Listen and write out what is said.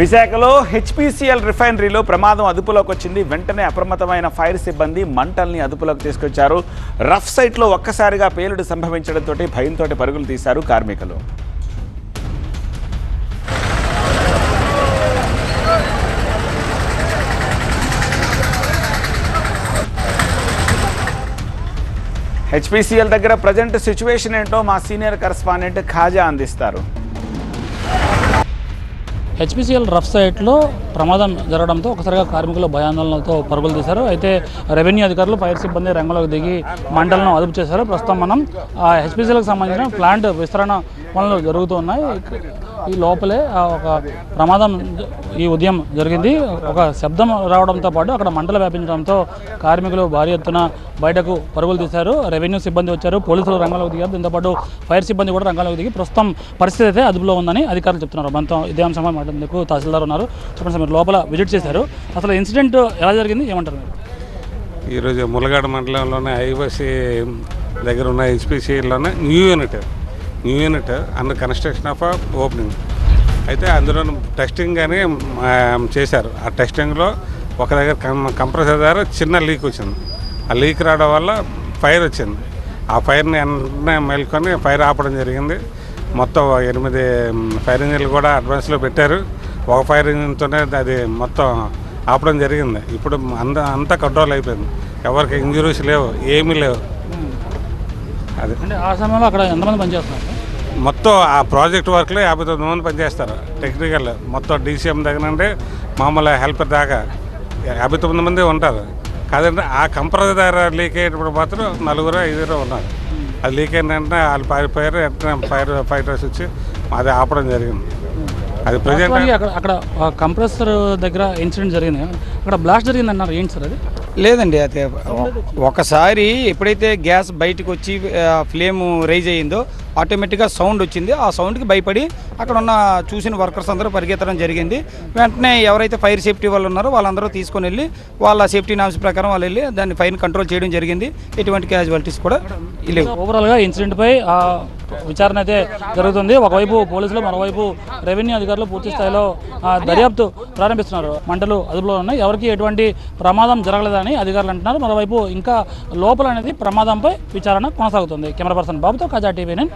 విశాఖలో హెచ్పిసిఎల్ రిఫైనరీలో ప్రమాదం అదుపులోకి వచ్చింది. వెంటనే అప్రమత్తమైన ఫైర్ సిబ్బంది మంటల్ని అదుపులోకి తీసుకొచ్చారు. రఫ్ సైట్లో ఒక్కసారిగా పేలుడు సంభవించడంతో భయంతో పరుగులు తీశారు కార్మికులు. హెచ్పిసిఎల్ దగ్గర ప్రజెంట్ సిచ్యువేషన్ ఏంటో మా సీనియర్ కరస్పాండెంట్ ఖాజా అందిస్తారు. హెచ్పిసిఎల్ రఫ్ సైట్లో ప్రమాదం జరగడంతో ఒకసారిగా కార్మికులు భయాందోళనలతో పరుగులు తీశారు. అయితే రెవెన్యూ అధికారులు ఫైర్ సిబ్బంది రంగంలోకి దిగి మంటలను అదుపు చేశారు. ప్రస్తుతం మనం హెచ్పిసిఎల్కి సంబంధించిన ప్లాంట్ విస్తరణ పనులు జరుగుతూ ఉన్నాయి. ఈ లోపలే ఒక ప్రమాదం ఈ ఉదయం జరిగింది. ఒక శబ్దం రావడంతో పాటు అక్కడ మంటలు వ్యాపించడంతో కార్మికులు భారీ ఎత్తున బయటకు పరుగులు తీశారు. రెవెన్యూ సిబ్బంది వచ్చారు. పోలీసులు రంగంలోకి దిగారు. దీంతోపాటు ఫైర్ సిబ్బంది కూడా రంగంలోకి దిగి ప్రస్తుతం పరిస్థితి అయితే అదుపులో ఉందని అధికారులు చెప్తున్నారు. మనతో ఇదే అంశంపై మాట్లాడేందుకు తహసీల్దార్ ఉన్నారు. చెప్పండి సార్ మీరు లోపల విజిట్ చేశారు. అసలు ఇన్సిడెంట్ ఎలా జరిగింది? ఏమంటారు మీరు? ఈరోజు ములగాడ మండలంలోనే ఐఓసి దగ్గర ఉన్న హెచ్పిసిలోనే new unit. New unit under construction of opening అయితే అందులో టెస్టింగ్ అని చేశారు. ఆ టెస్టింగ్లో ఒక దగ్గర కంప్రెసర్ ద్వారా చిన్న లీక్ వచ్చింది. ఆ లీక్ రావడం వల్ల ఫైర్ వచ్చింది. ఆ ఫైర్ని వెంటనే మేల్కొని ఫైర్ ఆపడం జరిగింది. మొత్తం ఎనిమిది ఫైర్ ఇంజిన్లు కూడా అడ్వాన్స్లో పెట్టారు. ఒక ఫైర్ ఇంజిన్తోనే అది మొత్తం ఆపడం జరిగింది. ఇప్పుడు అంత అంతా కంట్రోల్ అయిపోయింది. ఎవరికి ఇంజురీస్ లేవు ఏమీ లేవు. అది. అంటే ఆ సమయంలో అక్కడ ఎంతమంది పనిచేస్తున్నారు? మొత్తం ఆ ప్రాజెక్ట్ వర్క్లో యాభై తొమ్మిది మంది పనిచేస్తారు టెక్నికల్ మొత్తం డీసీఎం దగ్గర నుండి మామూలు హెల్పర్ దాకా యాభై తొమ్మిది మంది ఉంటారు. కాదంటే ఆ కంప్రెసర్ దగ్గర లీక్ అయ్యేటప్పుడు మాత్రం నలుగురు ఐదుగురు ఉన్నారు. అది లీక్ అయిన వాళ్ళు పారిపోయారు వెంటనే ఫైర్ ఫైటర్స్ వచ్చి అది ఆపడం జరిగింది. అది ప్రజెంట్ అక్కడ అక్కడ కంప్రెసర్ దగ్గర ఇన్సిడెంట్ జరిగింది. అక్కడ బ్లాస్ట్ జరిగింది అన్నారు ఏంటి సార్ అది? లేదండి అయితే ఒకసారి ఎప్పుడైతే గ్యాస్ బయటకు వచ్చి ఫ్లేమ్ రైజ్ అయ్యిందో ఆటోమేటిక్గా సౌండ్ వచ్చింది. ఆ సౌండ్కి భయపడి అక్కడ ఉన్న చూసిన వర్కర్స్ అందరూ పరిగెత్తడం జరిగింది. వెంటనే ఎవరైతే ఫైర్ సేఫ్టీ వాళ్ళు ఉన్నారో వాళ్ళందరూ తీసుకొని వెళ్ళి వాళ్ళ సేఫ్టీ నామ్స్ ప్రకారం వాళ్ళు వెళ్ళి దాన్ని ఫైర్ కంట్రోల్ చేయడం జరిగింది. ఎటువంటి క్యాజువాలిటీస్ కూడా లేవు. ఓవరాల్గా ఇన్సిడెంట్పై విచారణ అయితే జరుగుతుంది. ఒకవైపు పోలీసులు మరోవైపు రెవెన్యూ అధికారులు పూర్తి స్థాయిలో దర్యాప్తు ప్రారంభిస్తున్నారు. మంటలు అదుపులో ఉన్నాయి. ఎవరికి ఎటువంటి ప్రమాదం జరగలేదని అధికారులు అంటున్నారు. మరోవైపు ఇంకా లోపల అనేది ప్రమాదంపై విచారణ కొనసాగుతుంది. కెమెరా పర్సన్ బాబుతో కజా టీవీ నేను.